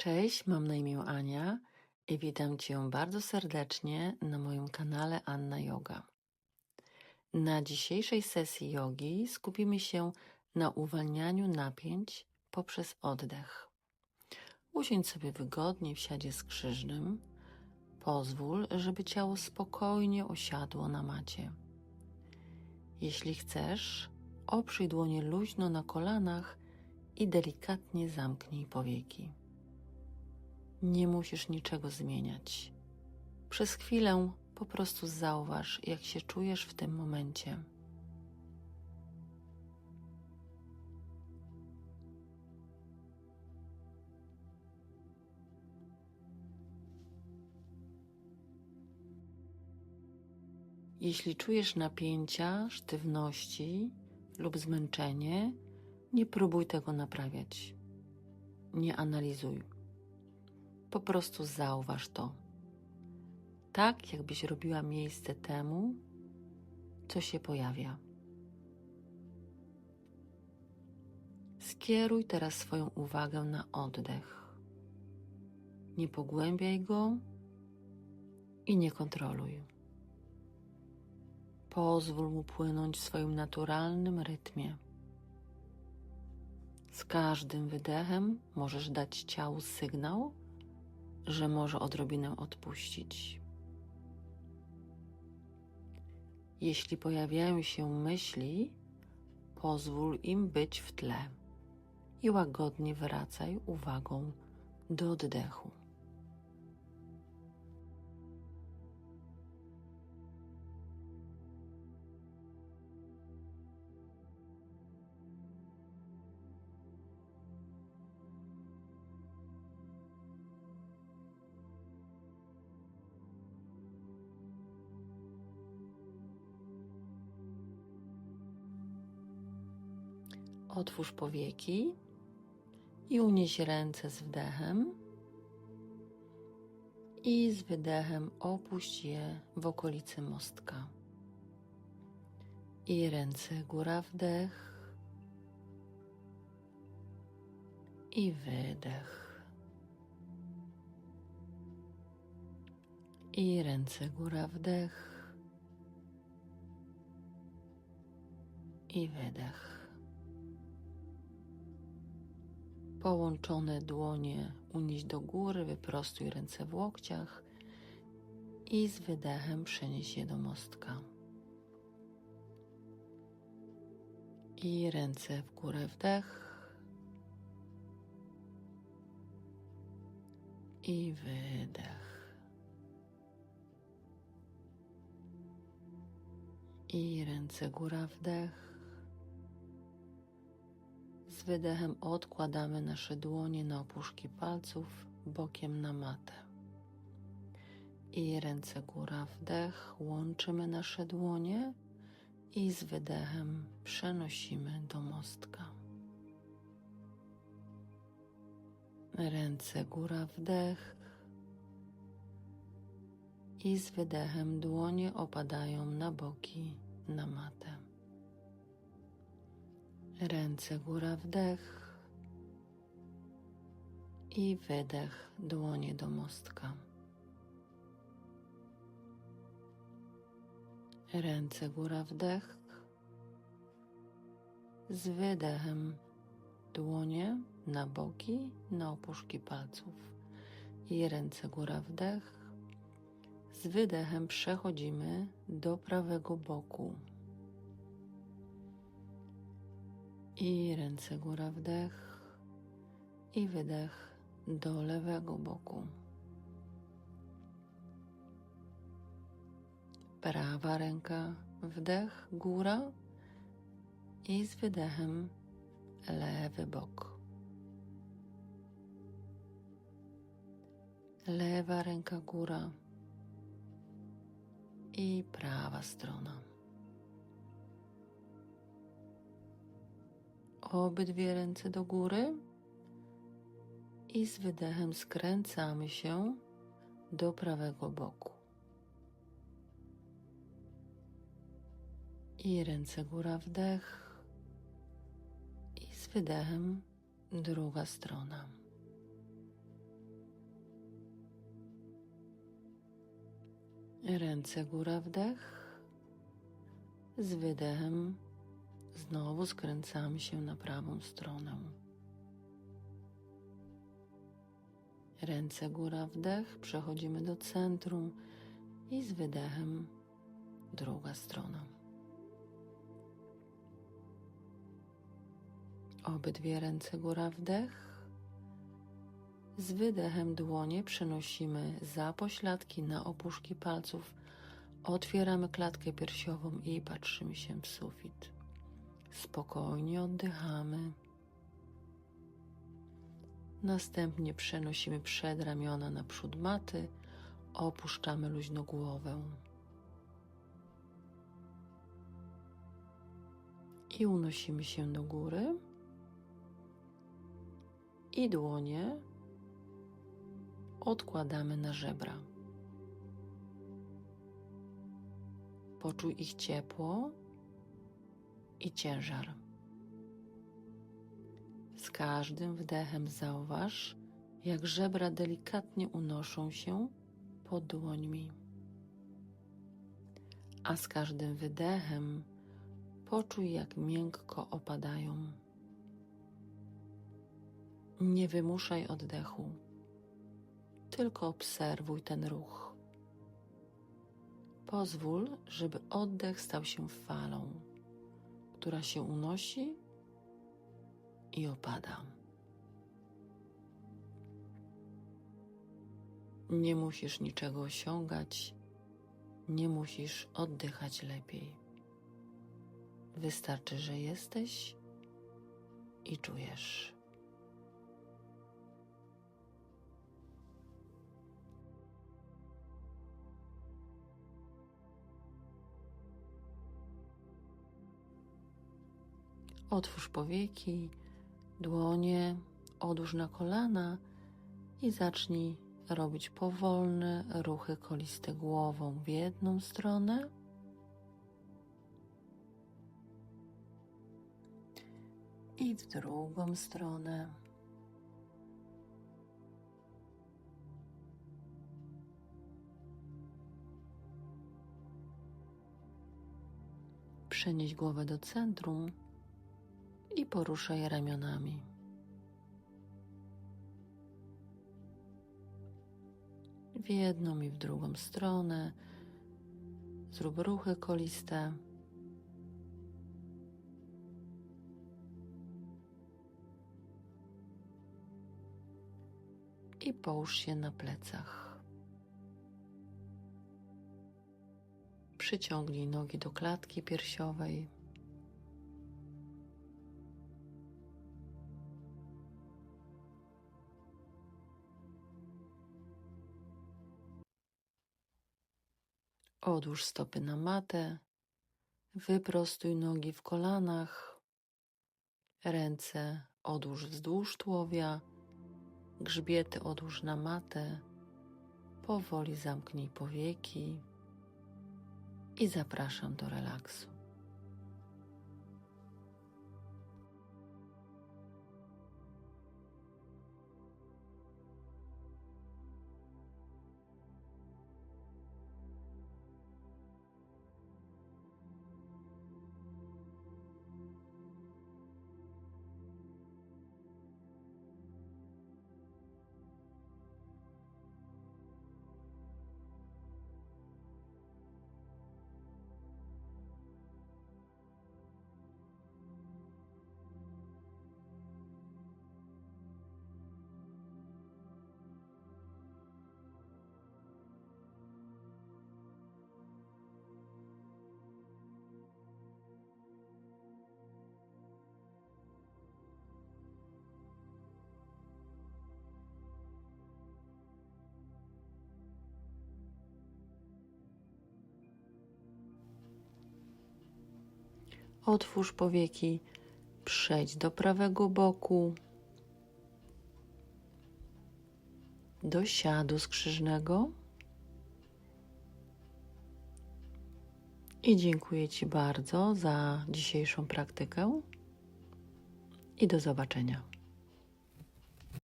Cześć, mam na imię Ania i witam Cię bardzo serdecznie na moim kanale Anna Yoga. Na dzisiejszej sesji jogi skupimy się na uwalnianiu napięć poprzez oddech. Usiądź sobie wygodnie w siadzie skrzyżnym. Pozwól, żeby ciało spokojnie osiadło na macie. Jeśli chcesz, oprzyj dłonie luźno na kolanach i delikatnie zamknij powieki. Nie musisz niczego zmieniać. Przez chwilę po prostu zauważ, jak się czujesz w tym momencie. Jeśli czujesz napięcia, sztywności lub zmęczenie, nie próbuj tego naprawiać. Nie analizuj. Po prostu zauważ to. Tak, jakbyś robiła miejsce temu, co się pojawia. Skieruj teraz swoją uwagę na oddech. Nie pogłębiaj go i nie kontroluj. Pozwól mu płynąć w swoim naturalnym rytmie. Z każdym wydechem możesz dać ciału sygnał, że może odrobinę odpuścić. Jeśli pojawiają się myśli, pozwól im być w tle i łagodnie wracaj uwagą do oddechu. Otwórz powieki i unieś ręce z wdechem i z wydechem opuść je w okolicy mostka. I ręce góra wdech i wydech. I ręce góra wdech i wydech. Połączone dłonie unieś do góry, wyprostuj ręce w łokciach i z wydechem przenieś je do mostka. I ręce w górę wdech i wydech. I ręce góra wdech wydechem odkładamy nasze dłonie na opuszki palców bokiem na matę. I ręce góra wdech, łączymy nasze dłonie i z wydechem przenosimy do mostka. Ręce góra wdech i z wydechem dłonie opadają na boki na matę. Ręce góra wdech i wydech dłonie do mostka. Ręce góra wdech z wydechem dłonie na boki, na opuszki palców i ręce góra wdech. Z wydechem przechodzimy do prawego boku. I ręce góra wdech i wydech do lewego boku. Prawa ręka wdech góra i z wydechem lewy bok. Lewa ręka góra i prawa strona. obydwie ręce do góry i z wydechem skręcamy się do prawego boku. I ręce góra wdech i z wydechem druga strona. Ręce góra wdech z wydechem znowu skręcamy się na prawą stronę. Ręce góra wdech, przechodzimy do centrum i z wydechem druga strona. Obydwie ręce góra wdech. Z wydechem dłonie przenosimy za pośladki na opuszki palców. Otwieramy klatkę piersiową i patrzymy się w sufit. Spokojnie oddychamy. Następnie przenosimy przedramiona na przód maty, opuszczamy luźno głowę. I unosimy się do góry. I dłonie odkładamy na żebra. Poczuj ich ciepło i ciężar. Z każdym wdechem zauważ, jak żebra delikatnie unoszą się pod dłońmi. A z każdym wydechem poczuj, jak miękko opadają. Nie wymuszaj oddechu, tylko obserwuj ten ruch. Pozwól, żeby oddech stał się falą, która się unosi i opada. Nie musisz niczego osiągać, nie musisz oddychać lepiej. Wystarczy, że jesteś i czujesz. Otwórz powieki, dłonie odłóż na kolana i zacznij robić powolne ruchy koliste głową w jedną stronę i w drugą stronę. Przenieś głowę do centrum poruszaj ramionami. W jedną i w drugą stronę. Zrób ruchy koliste. I połóż się na plecach. Przyciągnij nogi do klatki piersiowej. Odłóż stopy na matę, wyprostuj nogi w kolanach, ręce odłóż wzdłuż tułowia, grzbiety odłóż na matę, powoli zamknij powieki. I zapraszam do relaksu. Otwórz powieki, przejdź do prawego boku, do siadu skrzyżnego. I dziękuję Ci bardzo za dzisiejszą praktykę i do zobaczenia.